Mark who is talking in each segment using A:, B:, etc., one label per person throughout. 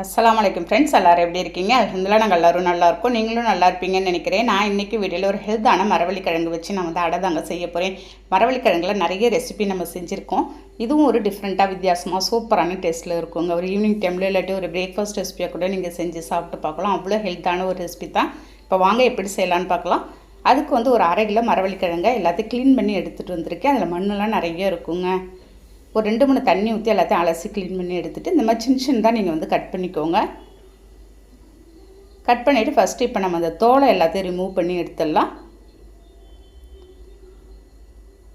A: அஸ்லாம் வலைக்கம் ஃப்ரெண்ட்ஸ் எல்லாரும் எப்படி இருக்கீங்க? அலமதுல்லா நாங்கள் எல்லோரும் நல்லாயிருக்கும் நீங்களும் நல்லா இருப்பீங்கன்னு நினைக்கிறேன். நான் இன்றைக்கி வீடியோவில் ஒரு ஹெல்த்தான மரவள்ளி கிழங்கு வச்சு நான் வந்து அடை தாங்க செய்ய போகிறேன் மரவள்ளி கிழங்குல நிறைய ரெசிபி நம்ம செஞ்சுருக்கோம். இதுவும் ஒரு டிஃப்ரெண்ட்டாக வித்தியாசமாக சூப்பரான டேஸ்ட்டில் இருக்குங்க. ஒரு ஈவினிங் டைமில் இல்லாட்டி ஒரு பிரேக்ஃபாஸ்ட் ரெசிபியாக கூட நீங்கள் செஞ்சு சாப்பிட்டு பார்க்கலாம். அவ்வளோ ஹெல்த்தான ஒரு ரெசிபி தான். இப்போ வாங்க எப்படி செய்யலான்னு பார்க்கலாம். அதுக்கு வந்து ஒரு அரை கிலோ மரவள்ளிக்கிழங்கை எல்லாத்தையும் க்ளீன் பண்ணி எடுத்துகிட்டு வந்திருக்கேன். அதில் மண்ணெல்லாம் நிறைய இருக்குங்க. ஒரு ரெண்டு மூணு தண்ணி ஊற்றி எல்லாத்தையும் அலசி க்ளீன் பண்ணி எடுத்துகிட்டு இந்த மாதிரி சின்ன சின்னதாக நீங்கள் வந்து கட் பண்ணிக்கோங்க. கட் பண்ணிவிட்டு ஃபஸ்ட்டு இப்போ நம்ம அந்த தோலை எல்லாத்தையும் ரிமூவ் பண்ணி எடுத்துடலாம்.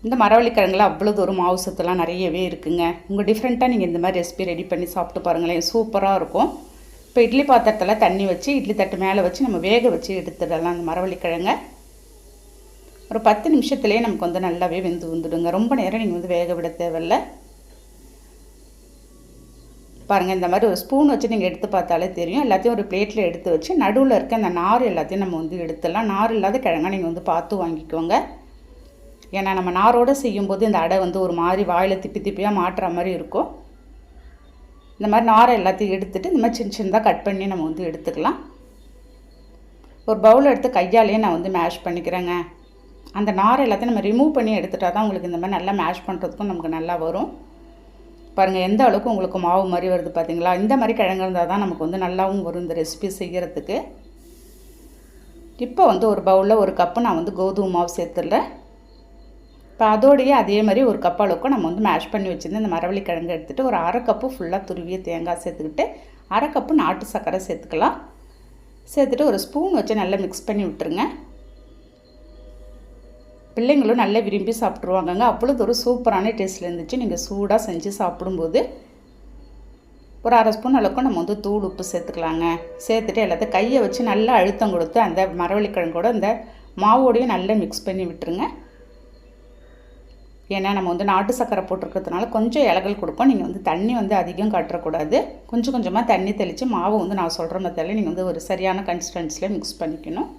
A: இந்த மரவள்ளிக்கிழங்குல அவ்வளோ தூரம் மாவு சத்துலாம் நிறையவே இருக்குங்க. உங்கள் டிஃப்ரெண்ட்டாக நீங்கள் இந்த மாதிரி ரெசிபி ரெடி பண்ணி சாப்பிட்டு பாருங்களேன் சூப்பராக இருக்கும். இப்போ இட்லி பாத்திரத்தில் தண்ணி வச்சு இட்லி தட்டு மேலே வச்சு நம்ம வேக வச்சு எடுத்துடலாம் அந்த மரவள்ளிக்கிழங்கை. ஒரு பத்து நிமிஷத்துலேயே நமக்கு வந்து நல்லாவே வெந்து வந்துடுங்க. ரொம்ப நேரம் நீங்கள் வந்து வேக விட தேவையில்லை. பாருங்கள் இந்த மாதிரி ஒரு ஸ்பூன் வச்சு நீங்கள் எடுத்து பார்த்தாலே தெரியும். எல்லாத்தையும் ஒரு பிளேட்டில் எடுத்து வச்சு நடுவில் இருக்க அந்த நார் எல்லாத்தையும் நம்ம வந்து எடுத்துடலாம். நார் இல்லாத கிழங்கா நீங்கள் வந்து பார்த்து வாங்கிக்கோங்க. ஏன்னா நம்ம நாரோடு செய்யும்போது இந்த அடை வந்து ஒரு மாதிரி வாயில் திப்பி திப்பியாக மாட்டுற மாதிரி இருக்கும். இந்த மாதிரி நாரை எல்லாத்தையும் எடுத்துகிட்டு இந்த மாதிரி சின்ன சின்னதாக கட் பண்ணி நம்ம வந்து எடுத்துக்கலாம். ஒரு பவுல் எடுத்து கையாலேயே நான் வந்து மேஷ் பண்ணிக்கிறேங்க. அந்த நார் எல்லாத்தையும் நம்ம ரிமூவ் பண்ணி எடுத்துட்டா தான் உங்களுக்கு இந்த மாதிரி நல்லா மேஷ் பண்ணுறதுக்கும் நமக்கு நல்லா வரும். பாருங்கள் எந்த அளவுக்கு உங்களுக்கு மாவு மாதிரி வருது பார்த்தீங்களா இந்த மாதிரி கிழங்கு இருந்தால் தான் நமக்கு வந்து நல்லாவும் வரும் இந்த ரெசிபி செய்கிறதுக்கு இப்போ வந்து ஒரு பவுலில் ஒரு கப்பு நான் வந்து கோதுமை மாவு சேர்த்துடுறேன். இப்போ அதோடையே அதே மாதிரி ஒரு கப் அளவுக்கு நம்ம வந்து மேஷ் பண்ணி வச்சுருந்து இந்த மரவள்ளி கிழங்கு எடுத்துகிட்டு ஒரு அரை கப்பு ஃபுல்லாக துருவிய தேங்காய் சேர்த்துக்கிட்டு அரை கப்பு நாட்டு சர்க்கரை சேர்த்துக்கலாம். சேர்த்துட்டு ஒரு ஸ்பூன் வச்சு நல்லா மிக்ஸ் பண்ணி விட்டுருங்க. பிள்ளைங்களும் நல்லா விரும்பி சாப்பிட்ருவாங்கங்க அவ்வளோ ஒரு சூப்பரான டேஸ்ட்டில் இருந்துச்சு. நீங்கள் சூடாக செஞ்சு சாப்பிடும்போது ஒரு அரை ஸ்பூன் அளவுக்கு நம்ம வந்து தூள் உப்பு சேர்த்துக்கலாங்க. சேர்த்துட்டு எல்லாத்தையும் கையை வச்சு நல்லா அழுத்தம் கொடுத்து அந்த மரவள்ளிக்கிழங்கோட அந்த மாவோடையும் நல்லா மிக்ஸ் பண்ணி விட்டுருங்க. ஏன்னா நம்ம வந்து நாட்டு சக்கரை போட்டிருக்கிறதுனால கொஞ்சம் இலகல் கொடுக்கும். நீங்கள் வந்து தண்ணி வந்து அதிகம் காட்டக்கூடாது. கொஞ்சம் கொஞ்சமாக தண்ணி தெளித்து மாவு வந்து நான் சொல்கிற மாதிரி நீங்கள் வந்து ஒரு சரியான கன்சிஸ்டன்சியில் மிக்ஸ் பண்ணிக்கணும்.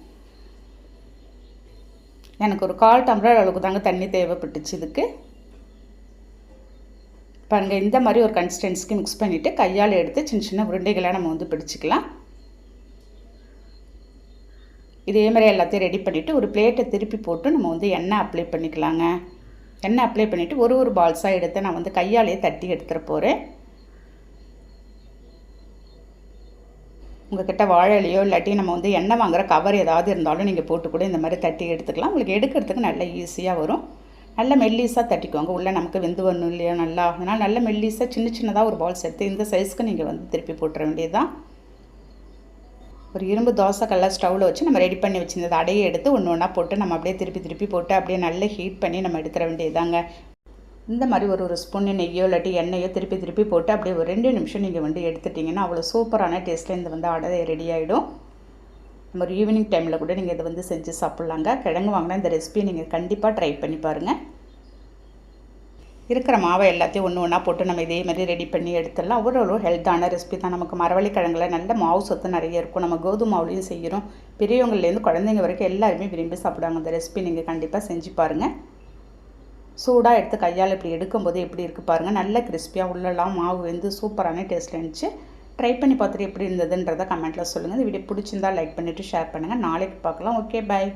A: எனக்கு ஒரு கால் டம்ளர் அளவுக்கு தாங்க தண்ணி தேவைப்பட்டுச்சு இதுக்கு. பாருங்கள் இந்த மாதிரி ஒரு கன்சிஸ்டன்சிக்கு மிக்ஸ் பண்ணிவிட்டு கையால் எடுத்து சின்ன சின்ன உருண்டைகளாக நம்ம வந்து பிடிச்சிக்கலாம். இதே மாதிரி எல்லாத்தையும் ரெடி பண்ணிவிட்டு ஒரு பிளேட்டை திருப்பி போட்டு நம்ம வந்து எண்ணெய் அப்ளை பண்ணிக்கலாங்க. எண்ணெய் அப்ளை பண்ணிவிட்டு ஒரு ஒரு பால்ஸாக எடுத்து நான் வந்து கையாலேயே தட்டி எடுத்துகிற போகிறேன் உங்கள்கிட்ட வாழையிலையோ இல்லாட்டி நம்ம வந்து எண்ணெய் வாங்குகிற கவர் ஏதாவது இருந்தாலும் நீங்கள் போட்டு கூட இந்த மாதிரி தட்டி எடுத்துக்கலாம். உங்களுக்கு எடுக்கிறதுக்கு நல்லா ஈஸியாக வரும். நல்ல மெல்லீஸாக தட்டிக்கோங்க. உள்ளே நமக்கு வெந்து வரணும் இல்லையா? நல்லா அதனால் நல்ல மெல்லீஸாக சின்ன சின்னதாக ஒரு பால்ஸ் எடுத்து இந்த சைஸ்க்கு நீங்கள் வந்து திருப்பி போட்டுற வேண்டியதுதான். ஒரு இரும்பு தோசை கல்ல ஸ்டவ்வில் வச்சு நம்ம ரெடி பண்ணி வச்சுருந்தது அடையை எடுத்து ஒன்று ஒன்றா போட்டு நம்ம அப்படியே திருப்பி திருப்பி போட்டு அப்படியே நல்லா ஹீட் பண்ணி நம்ம எடுத்துட வேண்டியதாங்க இந்த மாதிரி ஒரு ஒரு ஸ்பூன் நெய்யோ இல்லாட்டி எண்ணெயோ திருப்பி திருப்பி போட்டு அப்படியே ஒரு ரெண்டு நிமிஷம் நீங்கள் வந்து எடுத்துட்டிங்கன்னா அவ்வளோ சூப்பரான டேஸ்ட்டில் இந்த வந்து அடை ரெடி ஆகிடும் நம்ம ஒரு ஈவினிங் டைமில் கூட நீங்கள் இதை வந்து செஞ்சு சாப்பிட்லாங்க. கிழங்கு வாங்கினா இந்த ரெசிபியை நீங்கள் கண்டிப்பாக ட்ரை பண்ணி பாருங்கள் இருக்கிற மாவை எல்லாத்தையும் ஒன்று ஒன்றா போட்டு நம்ம இதே மாதிரி ரெடி பண்ணி எடுத்துடலாம். அவ்வளோ ஹெல்த்தான ரெசிபி தான். நமக்கு மரவள்ளி கிழங்குல நல்ல மாவு சத்து நிறைய இருக்கும். நம்ம கோதுமை மாவுலையும் செய்கிறோம் பெரியவங்கள்லேருந்து குழந்தைங்க வரைக்கும் எல்லாருமே விரும்பி சாப்பிடுவாங்க. அந்த ரெசிபி நீங்கள் கண்டிப்பாக செஞ்சு பாருங்கள் சூடாக எடுத்து கையால் இப்படி எடுக்கும்போது எப்படி இருக்குது பாருங்கள் நல்ல கிறிஸ்பியாக உள்ளலாம் மாவு வந்து சூப்பரான டேஸ்ட்டில் இருந்துச்சு. ட்ரை பண்ணி பார்த்துட்டு எப்படி இருந்ததுன்றதை கமெண்ட்டில் சொல்லுங்கள் இந்த வீடியோ பிடிச்சிருந்தா லைக் பண்ணிவிட்டு ஷேர் பண்ணுங்கள் நாளைக்கு பார்க்கலாம். Okay bye